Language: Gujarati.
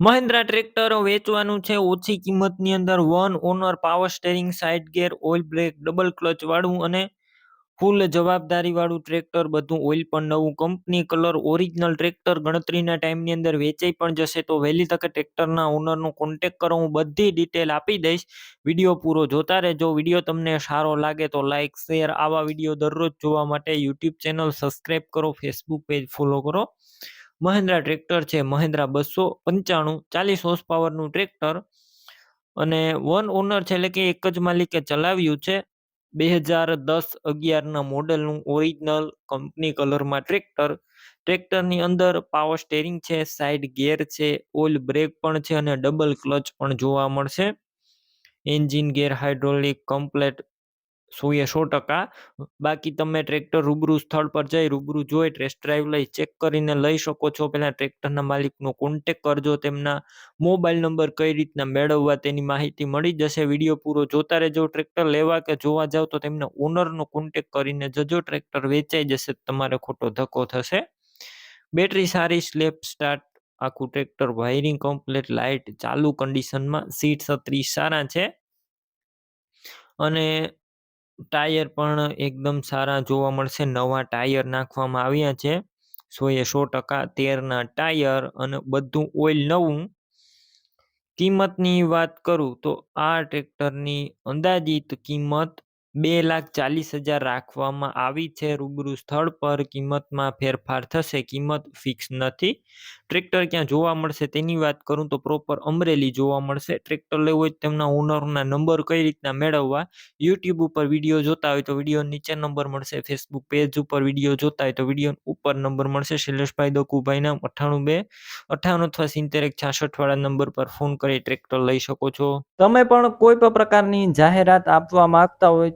મહિન્દ્રા ટ્રેક્ટરો વેચવાનું છે. ઓછી કિંમતની અંદર one owner power steering side gear oil brake, double clutch વાળું અને ફૂલ જવાબદારી વાળું ટ્રેક્ટર. બધું ઓઇલ પણ નવું. Company colour original tractor. ગણતરીના ટાઈમની અંદર વેચાઈ પણ જશે તો વહેલી તકે ટ્રેક્ટરના ઓનરનો કોન્ટેક કરો. હું બધી ડિટેલ આપી દઈશ. વીડિયો પૂરો જોતા રહેજો. વીડિયો તમને સારો લાગે તો લાઇક શેર. આવા વીડિયો દરરોજ જોવા માટે યુટ્યુબ ચેનલ સબસ્ક્રાઈબ કરો. ફેસબુક પેજ ફોલો કરો. મહિન્દ્રા ટ્રેક્ટર છે, મહિન્દ્રા બસો પંચાણું ચાલીસ હોર્સ પાવરનું ટ્રેક્ટર. અને વન ઓનર છે એટલે કે એક જ માલિકે ચલાવ્યું છે. બે હજાર દસ અગિયારના મોડલનું ઓરિજિનલ કંપની કલરમાં ટ્રેક્ટર. ટ્રેક્ટરની અંદર પાવર સ્ટેરિંગ છે સાઈડ ગેર છે ઓઇલ બ્રેક પણ છે અને ડબલ ક્લચ પણ જોવા મળશે. એન્જિન ગેર હાઇડ્રોલિક કમ્પ્લેટ સોએ સો ટકા. બાકી તમે ટ્રેક્ટર રૂબરૂ સ્થળ પર જઈ રૂબરૂ જોઈ ટેસ્ટ ડ્રાઈવ લઈ ચેક કરીને લઈ શકો છો. પહેલાં ટ્રેક્ટરના માલિકનો કોન્ટેક કરજો, તેમના મોબાઈલ નંબર કઈ રીતના મેળવવા તેની માહિતી મળી જશે. વીડિયો પૂરો જોતા રહેજો ટ્રેક્ટર લેવા કે જોવા જાવ તો તેમના ઓનરનો કોન્ટેક કરીને જજો ટ્રેક્ટર વેચાઈ જશે તમારે ખોટો ધક્કો થશે. બેટરી સારી સ્લેપ સ્ટાર્ટ આખું ટ્રેક્ટર વાયરિંગ કમ્પ્લીટ લાઇટ ચાલુ કન્ડિશનમાં સીટ છત્રીસ સારા છે. અને ટાયર પણ એકદમ સારા જોવા મળશે. નવા ટાયર નાખવામાં આવ્યા છે. સો એ સો ટકા તેરના ટાયર અને બધું ઓઇલ નવું. કિંમતની વાત કરું તો આ ટ્રેક્ટરની અંદાજિત કિંમત બે લાખ ચાલીસ હજાર રાખવામાં આવી છે. રૂબરૂ સ્થળ પર કિંમતમાં ફેરફાર થશે. કિંમત ફિક્સ નથી. ટ્રેક્ટર ક્યાં જોવા મળશે તેની વાત કરું તો પ્રોપર અમરેલી જોવા મળશે. ટ્રેક્ટર લેવું હોય તેમના ઓનરના નંબર કઈ રીતના મેળવવા યુટ્યુબ ઉપર વીડિયો જોતા હોય તો વીડિયો નીચે નંબર મળશે. ફેસબુક પેજ ઉપર વીડિયો જોતા હોય તો વીડિયો ઉપર નંબર મળશે. શૈલેષભાઈ દકુભાઈના અઠ્ઠાણું બે, અઠ્ઠાણું અથવા સિત્તેર એક છાસઠ વાળા નંબર પર ફોન કરી ટ્રેક્ટર લઈ શકો છો. તમે પણ કોઈ પણ પ્રકારની જાહેરાત આપવા માંગતા હોય